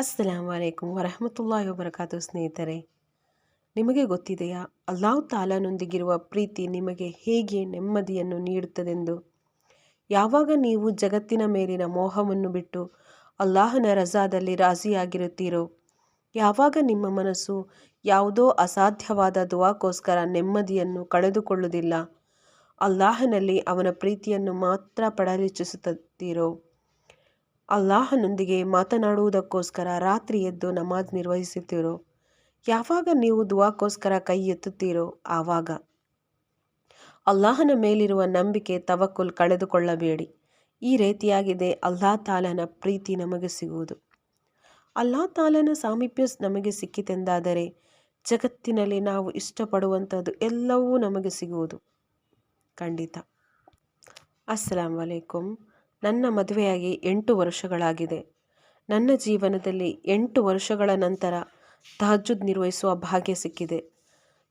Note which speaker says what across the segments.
Speaker 1: ಅಸ್ಸಲಾಂ ವಲೈಕುಮ್ ವರಹಮತುಲ್ಲಾಹಿ ವಬರಕಾತು ಸ್ನೇಹಿತರೆ, ನಿಮಗೆ ಗೊತ್ತಿದೆಯಾ? ಅಲ್ಲಾಹ್ ತಾಲಾನೊಂದಿಗಿರುವ ಪ್ರೀತಿ ನಿಮಗೆ ಹೇಗೆ ನೆಮ್ಮದಿಯನ್ನು ನೀಡುತ್ತದೆಂದು? ಯಾವಾಗ ನೀವು ಜಗತ್ತಿನ ಮೇಲಿನ ಮೋಹವನ್ನು ಬಿಟ್ಟು ಅಲ್ಲಾಹನ ರಜಾದಲ್ಲಿ ರಾಜಿಯಾಗಿರುತ್ತೀರೋ, ಯಾವಾಗ ನಿಮ್ಮ ಮನಸ್ಸು ಯಾವುದೋ ಅಸಾಧ್ಯವಾದ ದುವಾಕ್ಕೋಸ್ಕರ ನೆಮ್ಮದಿಯನ್ನು ಕಳೆದುಕೊಳ್ಳುವುದಿಲ್ಲ, ಅಲ್ಲಾಹನಲ್ಲಿ ಅವನ ಪ್ರೀತಿಯನ್ನು ಮಾತ್ರ ಪಡಲಿಚ್ಛಿಸುತ್ತೀರೋ ಅಲ್ಲಾಹನೊಂದಿಗೆ ಮಾತನಾಡುವುದಕ್ಕೋಸ್ಕರ ರಾತ್ರಿ ಎದ್ದು ನಮಾಜ್ ನಿರ್ವಹಿಸುತ್ತೀರೋ? ಯಾವಾಗ ನೀವು ದುವಾಕ್ಕೋಸ್ಕರ ಕೈ ಎತ್ತುತ್ತೀರೋ ಆವಾಗ. ಅಲ್ಲಾಹನ ಮೇಲಿರುವ ನಂಬಿಕೆ ತವಕ್ಕುಲ್ ಕಳೆದುಕೊಳ್ಳಬೇಡಿ. ಈ ರೀತಿಯಾಗಿದೆ ಅಲ್ಲಾ ತಾಲನ ಪ್ರೀತಿ ನಮಗೆ ಸಿಗುವುದು. ಅಲ್ಲಾ ತಾಲನ ಸಾಮೀಪ್ಯ ನಮಗೆ ಸಿಕ್ಕಿತೆಂದಾದರೆ ಜಗತ್ತಿನಲ್ಲಿ ನಾವು ಇಷ್ಟಪಡುವಂಥದ್ದು ಎಲ್ಲವೂ ನಮಗೆ ಸಿಗುವುದು. ಖಂಡಿತ. ಅಸ್ಸಲಾಂ ವಲೈಕುಮ್ ನನ್ನ ಮದುವೆಯಾಗಿ ಎಂಟು ವರ್ಷಗಳಾಗಿದೆ. ನನ್ನ ಜೀವನದಲ್ಲಿ ಎಂಟು ವರ್ಷಗಳ ನಂತರ ತಹಜುದ್ ನಿರ್ವಹಿಸುವ ಭಾಗ್ಯ ಸಿಕ್ಕಿದೆ.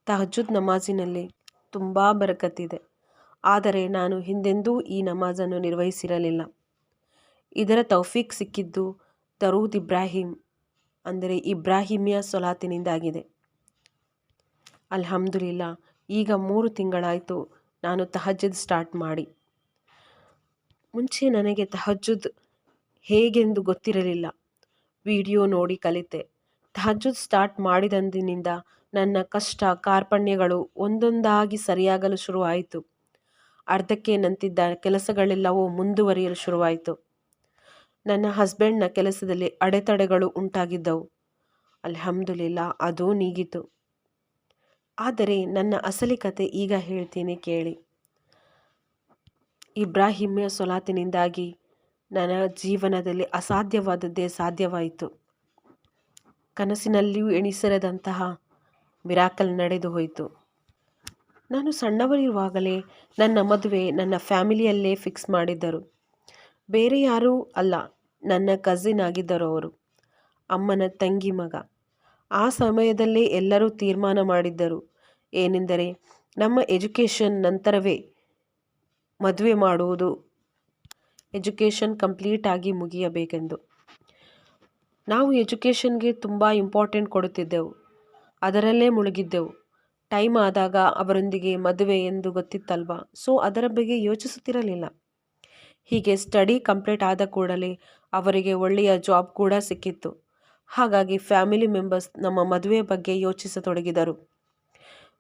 Speaker 1: ತಹಜುದ್ ನಮಾಜಿನಲ್ಲಿ ತುಂಬ ಬರಕತ್ತಿದೆ. ಆದರೆ ನಾನು ಹಿಂದೆಂದೂ ಈ ನಮಾಜನ್ನು ನಿರ್ವಹಿಸಿರಲಿಲ್ಲ. ಇದರ ತೌಫೀಕ್ ಸಿಕ್ಕಿದ್ದು ತರೂದ್ ಇಬ್ರಾಹಿಂ, ಅಂದರೆ ಇಬ್ರಾಹಿಮಿಯ ಸೊಲಾತಿನಿಂದಾಗಿದೆ. ಅಲ್ಹಮ್ದುಲಿಲ್ಲ, ಈಗ ಮೂರು ತಿಂಗಳಾಯಿತು ನಾನು ತಹಜದ್ ಸ್ಟಾರ್ಟ್ ಮಾಡಿ. ಮುಂಚೆ ನನಗೆ ತಹಜ್ಜುದ್ ಹೇಗೆಂದು ಗೊತ್ತಿರಲಿಲ್ಲ. ವಿಡಿಯೋ ನೋಡಿ ಕಲಿತೆ. ತಹಜ್ಜುದ್ ಸ್ಟಾರ್ಟ್ ಮಾಡಿದಂದಿನಿಂದ ನನ್ನ ಕಷ್ಟ ಕಾರ್ಪಣ್ಯಗಳು ಒಂದೊಂದಾಗಿ ಸರಿಯಾಗಲು ಶುರುವಾಯಿತು. ಅರ್ಧಕ್ಕೆ ನಂತಿದ್ದ ಕೆಲಸಗಳೆಲ್ಲವೂ ಮುಂದುವರಿಯಲು ಶುರುವಾಯಿತು. ನನ್ನ ಹಸ್ಬೆಂಡ್ನ ಕೆಲಸದಲ್ಲಿ ಅಡೆತಡೆಗಳು ಉಂಟಾಗಿದ್ದವು. ಅಲ್ಹಮ್ದುಲಿಲ್ಲ, ಅದೂ ನೀಗಿತು. ಆದರೆ ನನ್ನ ಅಸಲಿ ಕತೆ ಈಗ ಹೇಳ್ತೀನಿ ಕೇಳಿ. ಇಬ್ರಾಹಿಮ್ಯ ಸೊಲಾತಿನಿಂದಾಗಿ ನನ್ನ ಜೀವನದಲ್ಲಿ ಅಸಾಧ್ಯವಾದದ್ದೇ ಸಾಧ್ಯವಾಯಿತು. ಕನಸಿನಲ್ಲಿಯೂ ಎಣಿಸಿರದಂತಹ ಮಿರಾಕಲ್ ನಡೆದು ಹೋಯಿತು. ನಾನು ಸಣ್ಣವರಿರುವಾಗಲೇ ನನ್ನ ಮದುವೆ ನನ್ನ ಫ್ಯಾಮಿಲಿಯಲ್ಲೇ ಫಿಕ್ಸ್ ಮಾಡಿದ್ದರು. ಬೇರೆ ಯಾರೂ ಅಲ್ಲ, ನನ್ನ ಕಸಿನ್ ಆಗಿದ್ದರು ಅವರು, ಅಮ್ಮನ ತಂಗಿ ಮಗ. ಆ ಸಮಯದಲ್ಲೇ ಎಲ್ಲರೂ ತೀರ್ಮಾನ ಮಾಡಿದ್ದರು. ಏನೆಂದರೆ, ನಮ್ಮ ಎಜುಕೇಷನ್ ನಂತರವೇ ಮದುವೆ ಮಾಡುವುದು ಎಜುಕೇಷನ್ ಕಂಪ್ಲೀಟ್ ಆಗಿ ಮುಗಿಯಬೇಕೆಂದು. ನಾವು ಎಜುಕೇಷನ್ಗೆ ತುಂಬ ಇಂಪಾರ್ಟೆಂಟ್ ಕೊಡುತ್ತಿದ್ದೆವು. ಅದರಲ್ಲೇ ಮುಳುಗಿದ್ದೆವು. ಟೈಮ್ ಆದಾಗ ಅವರೊಂದಿಗೆ ಮದುವೆ ಎಂದು ಗೊತ್ತಿತ್ತಲ್ವ? ಸೊ, ಅದರ ಬಗ್ಗೆ ಯೋಚಿಸುತ್ತಿರಲಿಲ್ಲ. ಹೀಗೆ ಸ್ಟಡಿ ಕಂಪ್ಲೀಟ್ ಆದ ಕೂಡಲೇ ಅವರಿಗೆ ಒಳ್ಳೆಯ ಜಾಬ್ ಕೂಡ ಸಿಕ್ಕಿತ್ತು. ಹಾಗಾಗಿ ಫ್ಯಾಮಿಲಿ ಮೆಂಬರ್ಸ್ ನಮ್ಮ ಮದುವೆ ಬಗ್ಗೆ ಯೋಚಿಸತೊಡಗಿದರು.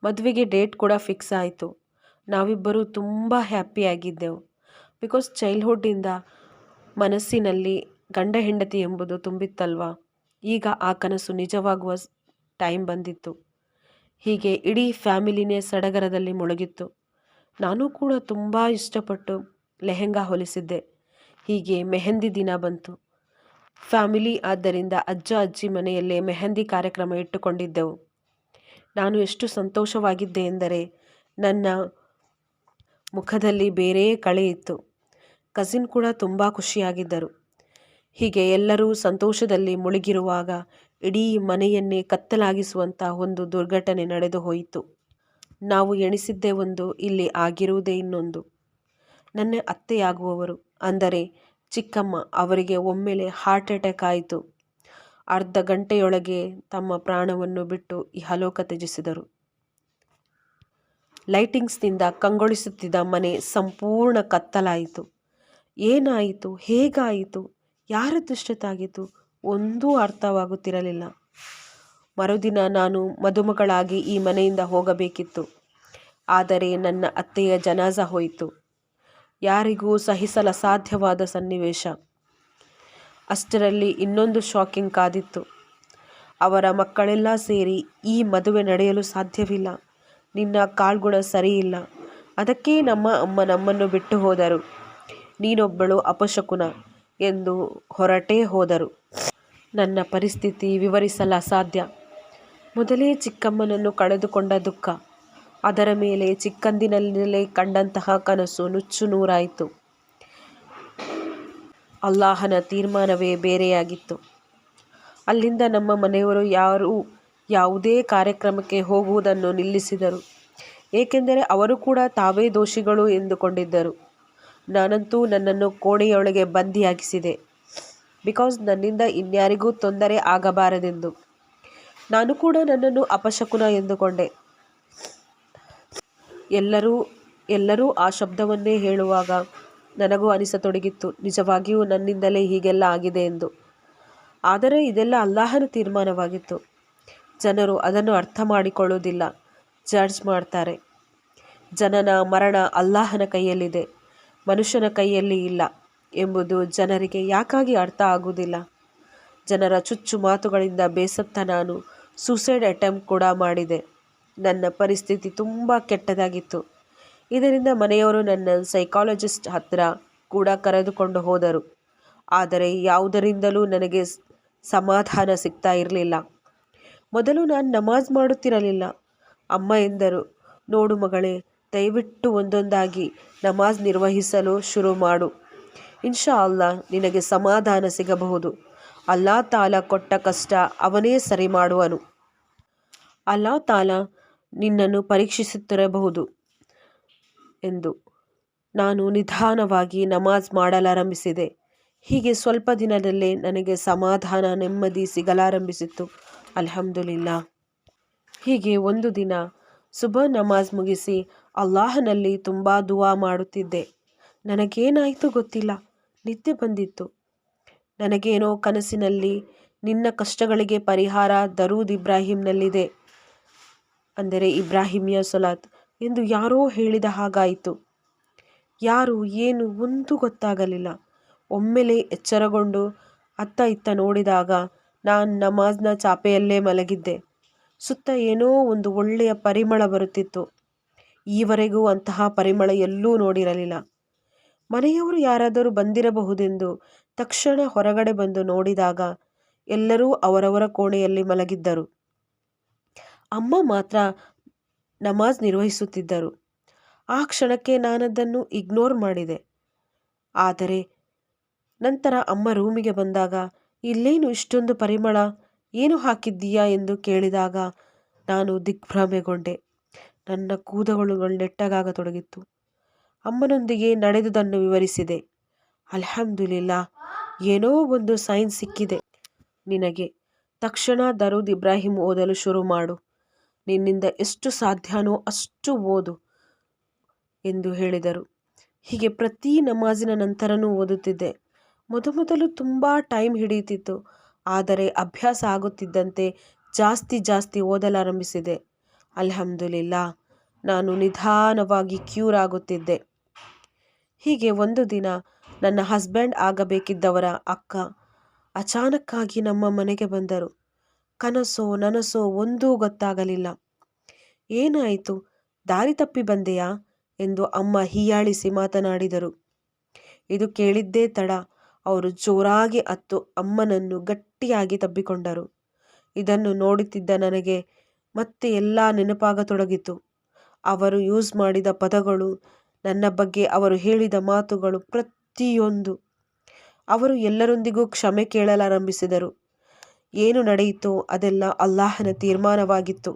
Speaker 1: ಮದುವೆಗೆ ಡೇಟ್ ಕೂಡ ಫಿಕ್ಸ್ ಆಯಿತು. ನಾವಿಬ್ಬರು ತುಂಬ ಹ್ಯಾಪಿಯಾಗಿದ್ದೆವು ಬಿಕಾಸ್ ಚೈಲ್ಡ್ಹುಡ್ಡಿಂದ ಮನಸ್ಸಿನಲ್ಲಿ ಗಂಡ ಹೆಂಡತಿ ಎಂಬುದು ತುಂಬಿತ್ತಲ್ವ? ಈಗ ಆ ಕನಸು ನಿಜವಾಗುವ ಟೈಮ್ ಬಂದಿತ್ತು. ಹೀಗೆ ಇಡೀ ಫ್ಯಾಮಿಲಿನೇ ಸಡಗರದಲ್ಲಿ ಮುಳುಗಿತ್ತು. ನಾನು ಕೂಡ ತುಂಬ ಇಷ್ಟಪಟ್ಟು ಲೆಹೆಂಗಾ ಹೊಲಿಸಿದ್ದೆ. ಹೀಗೆ ಮೆಹಂದಿ ದಿನ ಬಂತು. ಫ್ಯಾಮಿಲಿ ಆದ್ದರಿಂದ ಅಜ್ಜ ಅಜ್ಜಿ ಮನೆಯಲ್ಲೇ ಮೆಹಂದಿ ಕಾರ್ಯಕ್ರಮ ಇಟ್ಟುಕೊಂಡಿದ್ದೆವು. ನಾನು ಎಷ್ಟು ಸಂತೋಷವಾಗಿದ್ದೆ ಎಂದರೆ ನನ್ನ ಮುಖದಲ್ಲಿ ಬೇರೆಯೇ ಕಳೆ ಇತ್ತು. ಕಸಿನ್ ಕೂಡ ತುಂಬ ಖುಷಿಯಾಗಿದ್ದರು. ಹೀಗೆ ಎಲ್ಲರೂ ಸಂತೋಷದಲ್ಲಿ ಮುಳುಗಿರುವಾಗ ಇಡೀ ಮನೆಯನ್ನೇ ಕತ್ತಲಾಗಿಸುವಂಥ ಒಂದು ದುರ್ಘಟನೆ ನಡೆದು ಹೋಯಿತು. ನಾವು ಎಣಿಸಿದ್ದೇ ಒಂದು ಇಲ್ಲಿ ಆಗಿರುವುದೇ ಇನ್ನೊಂದು. ನನ್ನ ಅತ್ತೆಯಾಗುವವರು, ಅಂದರೆ ಚಿಕ್ಕಮ್ಮ, ಅವರಿಗೆ ಒಮ್ಮೆಲೆ ಹಾರ್ಟ್ ಅಟ್ಯಾಕ್ ಆಯಿತು. ಅರ್ಧ ಗಂಟೆಯೊಳಗೆ ತಮ್ಮ ಪ್ರಾಣವನ್ನು ಬಿಟ್ಟು ಇಹಲೋಕ ತ್ಯಜಿಸಿದರು. ಲೈಟಿಂಗ್ಸ್ನಿಂದ ಕಂಗೊಳಿಸುತ್ತಿದ್ದ ಮನೆ ಸಂಪೂರ್ಣ ಕತ್ತಲಾಯಿತು. ಏನಾಯಿತು? ಹೇಗಾಯಿತು? ಯಾರ ದುಷ್ಟತಾಗಿತ್ತು ಒಂದೂ ಅರ್ಥವಾಗುತ್ತಿರಲಿಲ್ಲ. ಮರುದಿನ ನಾನು ಮದುಮಗಳಾಗಿ ಈ ಮನೆಯಿಂದ ಹೋಗಬೇಕಿತ್ತು. ಆದರೆ ನನ್ನ ಅತ್ತೆಯ ಜನಾಜ ಹೋಯಿತು. ಯಾರಿಗೂ ಸಹಿಸಲ ಸಾಧ್ಯವಾದ ಸನ್ನಿವೇಶ. ಅಷ್ಟರಲ್ಲಿ ಇನ್ನೊಂದು ಶಾಕಿಂಗ್ ಕಾದಿತ್ತು. ಅವರ ಮಕ್ಕಳೆಲ್ಲ ಸೇರಿ ಈ ಮದುವೆ ನಡೆಯಲು ಸಾಧ್ಯವಿಲ್ಲ. ನಿನ್ನ ಕಾಳ್ಗುಣ ಸರಿಯಿಲ್ಲ. ಅದಕ್ಕೆ ನಮ್ಮ ಅಮ್ಮ ನಮ್ಮನ್ನು ಬಿಟ್ಟು ಹೋದರು. ನೀನೊಬ್ಬಳು ಅಪಶಕುನ ಎಂದು ಹೊರಟೇ ಹೋದರು. ನನ್ನ ಪರಿಸ್ಥಿತಿ ವಿವರಿಸಲು ಅಸಾಧ್ಯ. ಮೊದಲೇ ಚಿಕ್ಕಮ್ಮನನ್ನು ಕಳೆದುಕೊಂಡ ದುಃಖ. ಅದರ ಮೇಲೆ ಚಿಕ್ಕಂದಿನಲ್ಲೇ ಕಂಡಂತಹ ಕನಸು ನುಚ್ಚು ನೂರಾಯಿತು. ಅಲ್ಲಾಹನ ತೀರ್ಮಾನವೇ ಬೇರೆಯಾಗಿತ್ತು. ಅಲ್ಲಿಂದ ನಮ್ಮ ಮನೆಯವರು ಯಾರೂ ಯಾವುದೇ ಕಾರ್ಯಕ್ರಮಕ್ಕೆ ಹೋಗುವುದನ್ನು ನಿಲ್ಲಿಸಿದರು. ಏಕೆಂದರೆ ಅವರು ಕೂಡ ತಾವೇ ದೋಷಿಗಳು ಎಂದುಕೊಂಡಿದ್ದರು. ನಾನಂತೂ ನನ್ನನ್ನು ಕೋಣೆಯೊಳಗೆ ಬಂದಿಯಾಗಿಸಿದೆ. ಬಿಕಾಸ್ ನನ್ನಿಂದ ಇನ್ಯಾರಿಗೂ ತೊಂದರೆ ಆಗಬಾರದೆಂದು. ನಾನು ಕೂಡ ನನ್ನನ್ನು ಅಪಶಕುನ ಎಂದುಕೊಂಡೆ. ಎಲ್ಲರೂ ಎಲ್ಲರೂ ಆ ಶಬ್ದವನ್ನೇ ಹೇಳುವಾಗ ನನಗೂ ಅನಿಸತೊಡಗಿತ್ತು. ನಿಜವಾಗಿಯೂ ನನ್ನಿಂದಲೇ ಹೀಗೆಲ್ಲ ಆಗಿದೆ ಎಂದು. ಆದರೆ ಇದೆಲ್ಲ ಅಲ್ಲಾಹನ ತೀರ್ಮಾನವಾಗಿತ್ತು. ಜನರು ಅದನ್ನು ಅರ್ಥ ಮಾಡಿಕೊಳ್ಳುವುದಿಲ್ಲ. ಜಡ್ಜ್ ಮಾಡ್ತಾರೆ. ಜನನ ಮರಣ ಅಲ್ಲಾಹನ ಕೈಯಲ್ಲಿದೆ. ಮನುಷ್ಯನ ಕೈಯಲ್ಲಿ ಇಲ್ಲ ಎಂಬುದು ಜನರಿಗೆ ಯಾಕಾಗಿ ಅರ್ಥ ಆಗುವುದಿಲ್ಲ? ಜನರ ಚುಚ್ಚು ಮಾತುಗಳಿಂದ ಬೇಸತ್ತ ನಾನು ಸೂಸೈಡ್ ಅಟೆಂಪ್ಟ್ ಕೂಡ ಮಾಡಿದೆ. ನನ್ನ ಪರಿಸ್ಥಿತಿ ತುಂಬ ಕೆಟ್ಟದಾಗಿತ್ತು. ಇದರಿಂದ ಮನೆಯವರು ನನ್ನ ಸೈಕಾಲಜಿಸ್ಟ್ ಹತ್ತಿರ ಕೂಡ ಕರೆದುಕೊಂಡು ಹೋದರು. ಆದರೆ ಯಾವುದರಿಂದಲೂ ನನಗೆ ಸಮಾಧಾನ ಸಿಗ್ತಾ ಇರಲಿಲ್ಲ. ಮೊದಲು ನಾನು ನಮಾಜ್ ಮಾಡುತ್ತಿರಲಿಲ್ಲ. ಅಮ್ಮ ಎಂದರು, ನೋಡು ಮಗಳೇ, ದಯವಿಟ್ಟು ಒಂದೊಂದಾಗಿ ನಮಾಜ್ ನಿರ್ವಹಿಸಲು ಶುರು ಮಾಡು. ಇನ್ಶಾ ಅಲ್ಲಾ ನಿನಗೆ ಸಮಾಧಾನ ಸಿಗಬಹುದು. ಅಲ್ಲಾ ತಾಲ ಕೊಟ್ಟ ಕಷ್ಟ ಅವನೇ ಸರಿ ಮಾಡುವನು. ಅಲ್ಲಾ ತಾಲ ನಿನ್ನನ್ನು ಪರೀಕ್ಷಿಸುತ್ತಿರಬಹುದು ಎಂದು. ನಾನು ನಿಧಾನವಾಗಿ ನಮಾಜ್ ಮಾಡಲಾರಂಭಿಸಿದೆ. ಹೀಗೆ ಸ್ವಲ್ಪ ದಿನದಲ್ಲೇ ನನಗೆ ಸಮಾಧಾನ ನೆಮ್ಮದಿ ಸಿಗಲಾರಂಭಿಸಿತ್ತು. ಅಲ್ಹಮ್ದುಲಿಲ್ಲಾ. ಹೀಗೆ ಒಂದು ದಿನ ಸುಬ ನಮಾಜ್ ಮುಗಿಸಿ ಅಲ್ಲಾಹನಲ್ಲಿ ತುಂಬ ದುವಾ ಮಾಡುತ್ತಿದ್ದೆ. ನನಗೇನಾಯಿತು ಗೊತ್ತಿಲ್ಲ, ನಿದ್ದೆ ಬಂದಿತ್ತು. ನನಗೇನೋ ಕನಸಿನಲ್ಲಿ ನಿನ್ನ ಕಷ್ಟಗಳಿಗೆ ಪರಿಹಾರ ದರೂದ್ ಇಬ್ರಾಹಿಂನಲ್ಲಿದೆ. ಅಂದರೆ ಇಬ್ರಾಹಿಮಿಯ ಸೊಲಾತ್ ಎಂದು ಯಾರೋ ಹೇಳಿದ ಹಾಗಾಯಿತು. ಯಾರು ಏನು ಒಂದು ಗೊತ್ತಾಗಲಿಲ್ಲ. ಒಮ್ಮೆಲೆ ಎಚ್ಚರಗೊಂಡು ಅತ್ತ ಇತ್ತ ನೋಡಿದಾಗ ನಾನು ನಮಾಜ್ನ ಚಾಪೆಯಲ್ಲೇ ಮಲಗಿದ್ದೆ. ಸುತ್ತ ಏನೋ ಒಂದು ಒಳ್ಳೆಯ ಪರಿಮಳ ಬರುತ್ತಿತ್ತು. ಈವರೆಗೂ ಅಂತಹ ಪರಿಮಳ ಎಲ್ಲೂ ನೋಡಿರಲಿಲ್ಲ. ಮನೆಯವರು ಯಾರಾದರೂ ಬಂದಿರಬಹುದೆಂದು ತಕ್ಷಣ ಹೊರಗಡೆ ಬಂದು ನೋಡಿದಾಗ ಎಲ್ಲರೂ ಅವರವರ ಕೋಣೆಯಲ್ಲಿ ಮಲಗಿದ್ದರು. ಅಮ್ಮ ಮಾತ್ರ ನಮಾಜ್ ನಿರ್ವಹಿಸುತ್ತಿದ್ದರು. ಆ ಕ್ಷಣಕ್ಕೆ ನಾನದನ್ನು ಇಗ್ನೋರ್ ಮಾಡಿದೆ. ಆದರೆ ನಂತರ ಅಮ್ಮ ರೂಮಿಗೆ ಬಂದಾಗ ಇಲ್ಲೇನು ಇಷ್ಟೊಂದು ಪರಿಮಳ? ಏನು ಹಾಕಿದ್ದೀಯಾ ಎಂದು ಕೇಳಿದಾಗ ನಾನು ದಿಗ್ಭ್ರಮೆಗೊಂಡೆ. ನನ್ನ ಕೂದಲುಗಳು ನೆಟ್ಟಗಾಗತೊಡಗಿತ್ತು. ಅಮ್ಮನೊಂದಿಗೆ ನಡೆದುದನ್ನು ವಿವರಿಸಿದೆ. ಅಲ್ಹಮ್ದುಲಿಲ್ಲಾ, ಏನೋ ಒಂದು ಸೈನ್ ಸಿಕ್ಕಿದೆ ನಿನಗೆ. ತಕ್ಷಣ ದರೂದ್ ಇಬ್ರಾಹಿಂ ಓದಲು ಶುರು ಮಾಡು. ನಿನ್ನಿಂದ ಎಷ್ಟು ಸಾಧ್ಯನೋ ಅಷ್ಟು ಓದು ಎಂದು ಹೇಳಿದರು. ಹೀಗೆ ಪ್ರತಿ ನಮಾಜಿನ ನಂತರನೂ ಓದುತ್ತಿದ್ದೆ. ಮೊದಮೊದಲು ತುಂಬ ಟೈಮ್ ಹಿಡಿಯುತ್ತಿತ್ತು. ಆದರೆ ಅಭ್ಯಾಸ ಆಗುತ್ತಿದ್ದಂತೆ ಜಾಸ್ತಿ ಜಾಸ್ತಿ ಓದಲಾರಂಭಿಸಿದೆ. ಅಲ್ಹಮ್ದುಲಿಲ್ಲಾ, ನಾನು ನಿಧಾನವಾಗಿ ಕ್ಯೂರ್ ಆಗುತ್ತಿದ್ದೆ. ಹೀಗೆ ಒಂದು ದಿನ ನನ್ನ ಹಸ್ಬೆಂಡ್ ಆಗಬೇಕಿದ್ದವರ ಅಕ್ಕ ಅಚಾನಕ್ಕಾಗಿ ನಮ್ಮ ಮನೆಗೆ ಬಂದರು. ಕನಸೋ ನನಸೋ ಒಂದೂ ಗೊತ್ತಾಗಲಿಲ್ಲ. ಏನಾಯಿತು? ದಾರಿ ತಪ್ಪಿ ಬಂದೆಯಾ? ಎಂದು ಅಮ್ಮ ಹೀಯಾಳಿಸಿ ಮಾತನಾಡಿದರು. ಇದು ಕೇಳಿದ್ದೇ ತಡ. ಅವರು ಜೋರಾಗಿ ಅತ್ತು ಅಮ್ಮನನ್ನು ಗಟ್ಟಿಯಾಗಿ ತಬ್ಬಿಕೊಂಡರು. ಇದನ್ನು ನೋಡುತ್ತಿದ್ದ ನನಗೆ ಮತ್ತೆ ಎಲ್ಲ ನೆನಪಾಗತೊಡಗಿತು. ಅವರು ಯೂಸ್ ಮಾಡಿದ ಪದಗಳು, ನನ್ನ ಬಗ್ಗೆ ಅವರು ಹೇಳಿದ ಮಾತುಗಳು ಪ್ರತಿಯೊಂದು. ಅವರು ಎಲ್ಲರೊಂದಿಗೂ ಕ್ಷಮೆ ಕೇಳಲಾರಂಭಿಸಿದರು. ಏನು ನಡೆಯಿತೋ ಅದೆಲ್ಲ ಅಲ್ಲಾಹನ ತೀರ್ಮಾನವಾಗಿತ್ತು.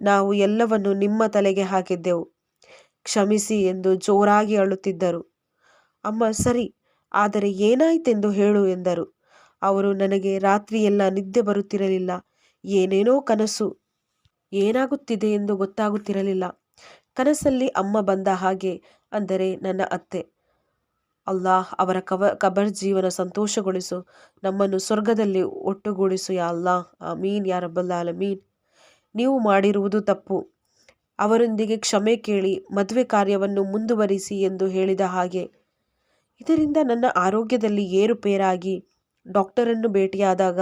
Speaker 1: ನಾವು ಎಲ್ಲವನ್ನು ನಿಮ್ಮ ತಲೆಗೆ ಹಾಕಿದ್ದೆವು. ಕ್ಷಮಿಸಿ ಎಂದು ಜೋರಾಗಿ ಅಳುತ್ತಿದ್ದರು. ಅಮ್ಮ, ಸರಿ ಆದರೆ ಏನಾಯಿತೆಂದು ಹೇಳು ಎಂದರು. ಅವರು ನನಗೆ ರಾತ್ರಿಯೆಲ್ಲ ನಿದ್ದೆ ಬರುತ್ತಿರಲಿಲ್ಲ. ಏನೇನೋ ಕನಸು. ಏನಾಗುತ್ತಿದೆ ಎಂದು ಗೊತ್ತಾಗುತ್ತಿರಲಿಲ್ಲ. ಕನಸಲ್ಲಿ ಅಮ್ಮ ಬಂದ ಹಾಗೆ ಅಂದರೆ ನನ್ನ ಅತ್ತೆ. ಅಲ್ಲಾಹ್ ಅವರ ಕವ ಕಬರ್ ಜೀವನ ಸಂತೋಷಗೊಳಿಸು. ನಮ್ಮನ್ನು ಸ್ವರ್ಗದಲ್ಲಿ ಒಟ್ಟುಗೂಡಿಸು ಯಾ ಅಲ್ಲಾಹ್. ಮೀನ್ ಯಾ ರಬ್ಬಲ್ ಆಲಮೀನ್. ನೀವು ಮಾಡಿರುವುದು ತಪ್ಪು. ಅವರೊಂದಿಗೆ ಕ್ಷಮೆ ಕೇಳಿ ಮದುವೆ ಕಾರ್ಯವನ್ನು ಮುಂದುವರಿಸಿ ಎಂದು ಹೇಳಿದ ಹಾಗೆ ಇದರಿಂದ ನನ್ನ ಆರೋಗ್ಯದಲ್ಲಿ ಏರುಪೇರಾಗಿ ಡಾಕ್ಟರನ್ನು ಭೇಟಿಯಾದಾಗ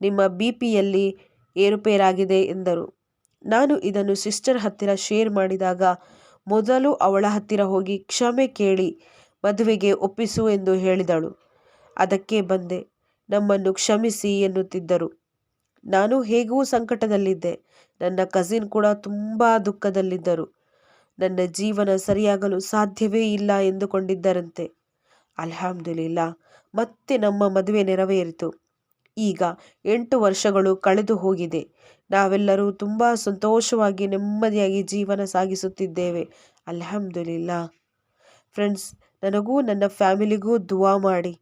Speaker 1: ನಿಮ್ಮ ಬಿ ಪಿಯಲ್ಲಿ ಏರುಪೇರಾಗಿದೆ ಎಂದರು. ನಾನು ಇದನ್ನು ಸಿಸ್ಟರ್ ಹತ್ತಿರ ಶೇರ್ ಮಾಡಿದಾಗ ಮೊದಲು ಅವಳ ಹತ್ತಿರ ಹೋಗಿ ಕ್ಷಮೆ ಕೇಳಿ ಮದುವೆಗೆ ಒಪ್ಪಿಸು ಎಂದು ಹೇಳಿದಳು. ಅದಕ್ಕೆ ಬಂದೆ. ನಮ್ಮನ್ನು ಕ್ಷಮಿಸಿ ಎನ್ನುತ್ತಿದ್ದರು. ನಾನು ಹೇಗೂ ಸಂಕಟದಲ್ಲಿದ್ದೆ. ನನ್ನ ಕಸಿನ್ ಕೂಡ ತುಂಬ ದುಃಖದಲ್ಲಿದ್ದರು. ನನ್ನ ಜೀವನ ಸರಿಯಾಗಲು ಸಾಧ್ಯವೇ ಇಲ್ಲ ಎಂದುಕೊಂಡಿದ್ದರಂತೆ. ಅಲ್ಹಮ್ದುಲಿಲ್ಲಾ, ಮತ್ತೆ ನಮ್ಮ ಮದುವೆ ನೆರವೇರಿತು. ಈಗ ಎಂಟು ವರ್ಷಗಳು ಕಳೆದು ಹೋಗಿದೆ. ನಾವೆಲ್ಲರೂ ತುಂಬ ಸಂತೋಷವಾಗಿ, ನೆಮ್ಮದಿಯಾಗಿ ಜೀವನ ಸಾಗಿಸುತ್ತಿದ್ದೇವೆ. ಅಲ್ಹಮ್ದುಲಿಲ್ಲ. ಫ್ರೆಂಡ್ಸ್, ನನಗೂ ನನ್ನ ಫ್ಯಾಮಿಲಿಗೂ ದುವಾ ಮಾಡಿ.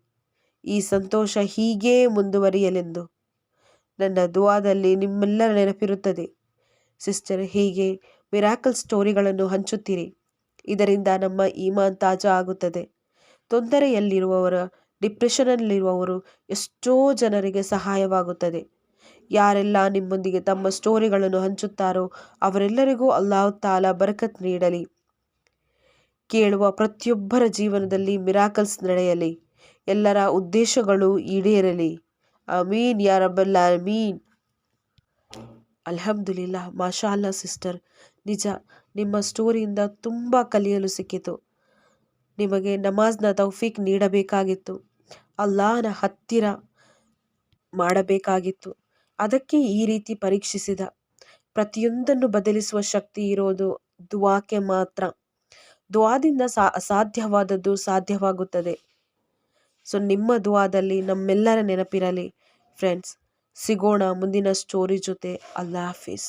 Speaker 1: ಈ ಸಂತೋಷ ಹೀಗೇ ಮುಂದುವರಿಯಲೆಂದು. ನನ್ನ ದುವಾದಲ್ಲಿ ನಿಮ್ಮೆಲ್ಲರ ನೆನಪಿರುತ್ತದೆ. ಸಿಸ್ಟರ್, ಹೀಗೆ ಮಿರಾಕಲ್ ಸ್ಟೋರಿಗಳನ್ನು ಹಂಚುತ್ತೀರಿ. ಇದರಿಂದ ನಮ್ಮ ಈಮಾನ್ ತಾಜಾ ಆಗುತ್ತದೆ. ತೊಂದರೆಯಲ್ಲಿರುವವರ ಡಿಪ್ರೆಷನಲ್ಲಿರುವವರು ಎಷ್ಟೋ ಜನರಿಗೆ ಸಹಾಯವಾಗುತ್ತದೆ. ಯಾರೆಲ್ಲ ನಿಮ್ಮೊಂದಿಗೆ ತಮ್ಮ ಸ್ಟೋರಿಗಳನ್ನು ಹಂಚುತ್ತಾರೋ ಅವರೆಲ್ಲರಿಗೂ ಅಲ್ಲಾಹ್ ತಾಲ ಬರಕತ್ ನೀಡಲಿ. ಕೇಳುವ ಪ್ರತಿಯೊಬ್ಬರ ಜೀವನದಲ್ಲಿ ಮಿರಾಕಲ್ಸ್ ನಡೆಯಲಿ. ಎಲ್ಲರ ಉದ್ದೇಶಗಳು ಈಡೇರಲಿ. ಅಮೀನ್ ಯಾ ರಬ್ಬಲ್ ಅಮೀನ್ ಅಲ್ಹಮ್ದುಲಿಲ್ಲಾ ಅಲ್ಲಾ ಸಿಸ್ಟರ್. ನಿಜ, ನಿಮ್ಮ ಸ್ಟೋರಿಯಿಂದ ತುಂಬ ಕಲಿಯಲು ಸಿಕ್ಕಿತು. ನಿಮಗೆ ನಮಾಜ್ನ ತೌಫೀಕ್ ನೀಡಬೇಕಾಗಿತ್ತು. ಅಲ್ಲಾಹನ ಹತ್ತಿರ ಮಾಡಬೇಕಾಗಿತ್ತು. ಅದಕ್ಕೆ ಈ ರೀತಿ ಪರೀಕ್ಷಿಸಿದ. ಪ್ರತಿಯೊಂದನ್ನು ಬದಲಿಸುವ ಶಕ್ತಿ ಇರೋದು ದುವಾಕ್ಕೆ ಮಾತ್ರ. ದುವಾದಿಂದ ಸಾ, ಅಸಾಧ್ಯವಾದದ್ದು ಸಾಧ್ಯವಾಗುತ್ತದೆ. ಸೊ, ನಿಮ್ಮ ದುವಾದಲ್ಲಿ ನಮ್ಮೆಲ್ಲರ ನೆನಪಿರಲಿ. ಫ್ರೆಂಡ್ಸ್ ಸಿಗೋಣ ಮುಂದಿನ ಸ್ಟೋರಿ ಜೊತೆ. ಅಲ್ಲಾ ಹಾಫೀಸ್.